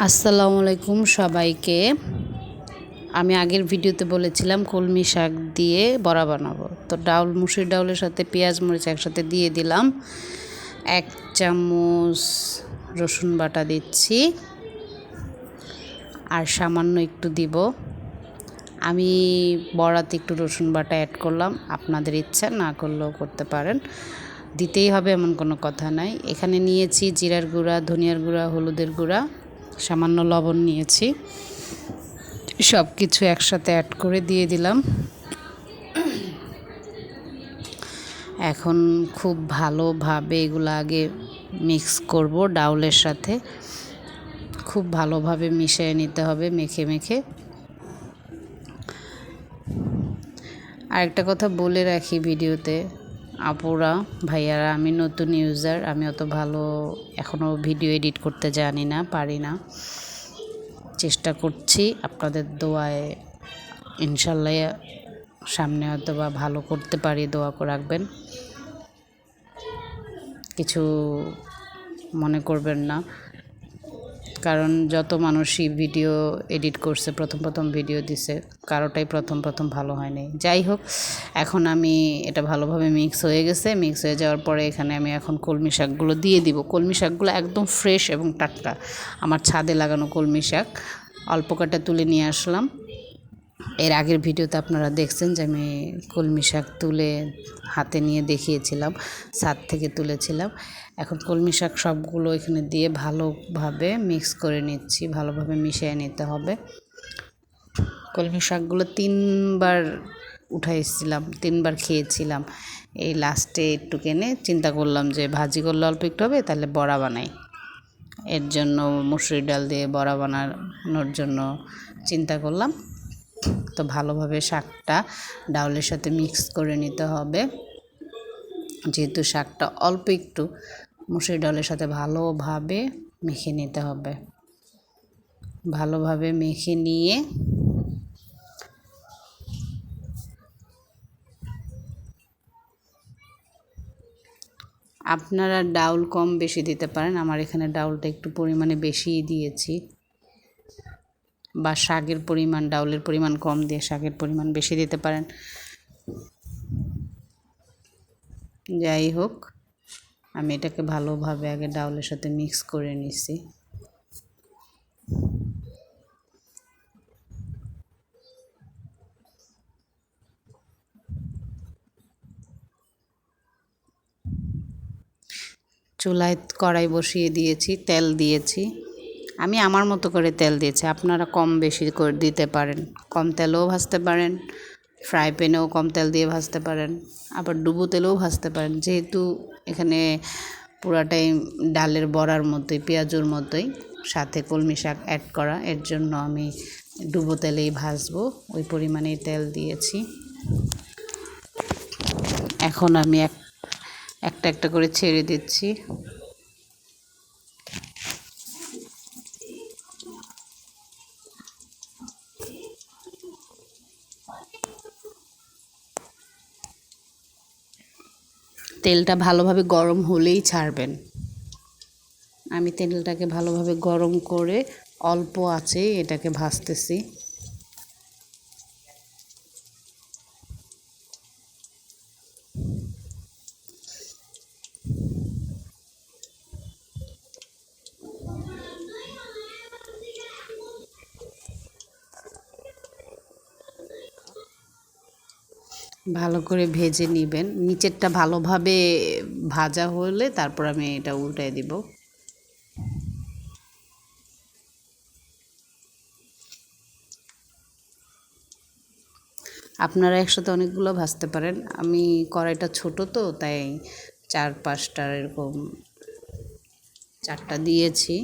আসসালামু আলাইকুম সবাইকে। আমি আগের ভিডিওতে বলেছিলাম কলমি শাক দিয়ে বড়া বানাবো। তো ডাউল, মুসুর ডাউলের সাথে পেঁয়াজ মরিচ একসাথে দিয়ে দিলাম। এক চামচ রসুন বাটা দিচ্ছি। আর সামান্য একটু দিব। আমি বড়াতে একটু রসুন বাটা অ্যাড করলাম। আপনাদের ইচ্ছা না করলেও করতে পারেন। দিতেই হবে এমন কোনো কথা নাই। এখানে নিয়েছি জিরার গুঁড়া, ধনিয়ার গুঁড়া, হলুদের গুঁড়া। সামান্য লবণ নিয়েছি। সব কিছু একসাথে অ্যাড করে দিয়ে দিলাম। এখন খুব ভালোভাবে এগুলো আগে মিক্স করব ডাউলের সাথে। খুব ভালোভাবে মিশিয়ে নিতে হবে মেখে মেখে। আরেকটা কথা বলে রাখি ভিডিওতে আপুরা, ভাইয়ারা, আমি নতুন ইউজার আমি অত ভালো এখনও ভিডিও এডিট করতে জানি না, পারি না। চেষ্টা করছি আপনাদের দোয়ায়, ইনশাল্লাহ সামনে হয়তো বা ভালো করতে পারি, দোয়া করে রাখবেন। কিছু মনে করবেন না। কারণ যত মানুষই ভিডিও এডিট করছে, প্রথম প্রথম ভিডিও দিছে, কারোটাই প্রথম প্রথম ভালো হয়নি। যাই হোক, এখন আমি এটা ভালোভাবে মিক্স হয়ে গেছে। মিক্স হয়ে যাওয়ার পরে এখানে আমি এখন কলমি শাকগুলো দিয়ে দিব। কলমি শাকগুলো একদম ফ্রেশ এবং টাটকা। আমার ছাদে লাগানো কলমি শাক। অল্প কাটা তুলে নিয়ে আসলাম। এর আগের ভিডিওতে আপনারা দেখছেন যে আমি কলমি শাক তুলে হাতে নিয়ে দেখিয়েছিলাম, ছাদ থেকে তুলেছিলাম। এখন কলমি শাক সবগুলো এখানে দিয়ে ভালোভাবে মিক্স করে নিচ্ছি, ভালোভাবে মিশিয়ে নিতে হবে। কলমি শাকগুলো তিনবার উঠাইছিলাম, তিনবার খেয়েছিলাম। এই লাস্টে একটু কেনে চিন্তা করলাম যে ভাজি করলে অল্প একটু হবে, তাহলে বড়া বানাই। এর জন্য মুসুরি ডাল দিয়ে বড়া বানানোর জন্য চিন্তা করলাম। তো ভালোভাবে শাকটা ডাউলের সাথে মিক্স করে নিতে হবে। যেহেতু শাকটা অল্প একটু, মুসুরি ডালের সাথে ভালোভাবে মেখে নিতে হবে। ভালোভাবে মেখে নিয়ে আপনারা ডাউল কম বেশি দিতে পারেন। আমার এখানে ডাউলটা একটু পরিমাণে বেশিই দিয়েছি। বা শাকের পরিমাণ, ডাউলের পরিমাণ কম দিয়ে শাকের পরিমাণ বেশি দিতে পারেন। যাই হোক, আমি এটাকে ভালোভাবে আগে ডাউলের সাথে মিক্স করে নিছি। চুলায় কড়াই বসিয়ে দিয়েছি, তেল দিয়েছি। আমি আমার মতো করে তেল দিয়েছি। আপনারা কম বেশি করে দিতে পারেন। কম তেলেও ভাজতে পারেন। ফ্রাই প্যানেও কম তেল দিয়ে ভাজতে পারেন। আবার ডুবো তেলেও ভাজতে পারেন। যেহেতু এখানে পুরাটাই ডালের বড়ার মতোই, পেঁয়াজুর মতোই, সাথে কলমি শাক অ্যাড করা, এর জন্য আমি ডুবো তেলেই ভাজবো। ওই পরিমাণেই তেল দিয়েছি। এখন আমি এক, একটা একটা করে ছেড়ে দিচ্ছি। তেলটা ভালোভাবে গরম হলেই ছাড়বেন। আমি তেলটাকে ভালোভাবে গরম করে অল্প আছে এটাকে ভাজতেছি। ভালো করে ভেজে নেবেন। নিচেরটা ভালোভাবে ভাজা হলে তারপর আমি এটা উল্টাই দিব। আপনারা একসাথে অনেকগুলো ভাজতে পারেন। আমি কড়াইটা ছোট তো, তাই চার পাঁচটা এরকম চারটা দিয়েছি।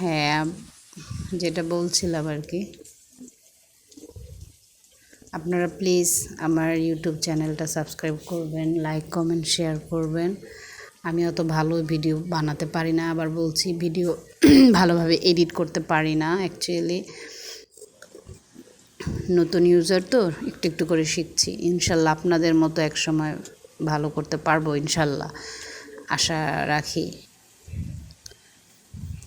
হ্যাঁ যেটা বলছিলাম আর কি। আপনারা প্লিজ আমার ইউটিউব চ্যানেলটা সাবস্ক্রাইব করবেন লাইক কমেন্ট শেয়ার করবেন। আমি অত ভালো ভিডিও বানাতে পারি না, আবার বলছি ভিডিও ভালোভাবে এডিট করতে পারি না অ্যাকচুয়ালি নতুন ইউজার তো একটু একটু করে শিখছি, ইনশাল্লাহ আপনাদের মতো এক সময় ভালো করতে পারব, ইনশাল্লাহ। আশা রাখি।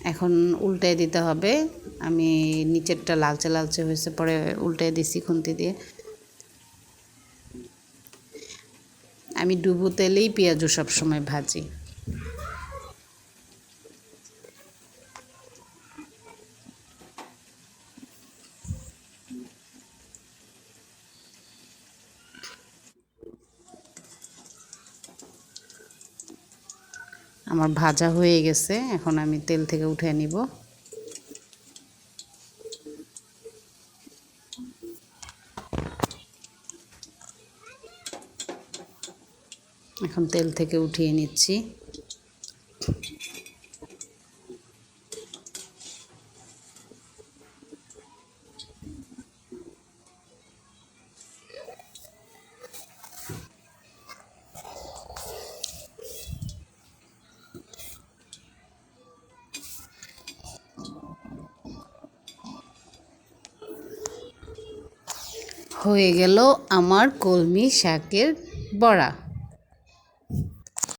এখন উল্টে দিতে হবে। আমি নিচেরটা লালচে লালচে হয়েছে, পরে উল্টে দিছি খুন্তি দিয়ে। আমি ডুবো তেলেই পেঁয়াজু সবসময় ভাজি। আমার ভাজা হয়ে গেছে, এখন আমি তেল থেকে উঠে নিব। এখন তেল থেকে উঠিয়ে নিচ্ছি। হয়ে গেল আমার কলমি শাকের বড়া।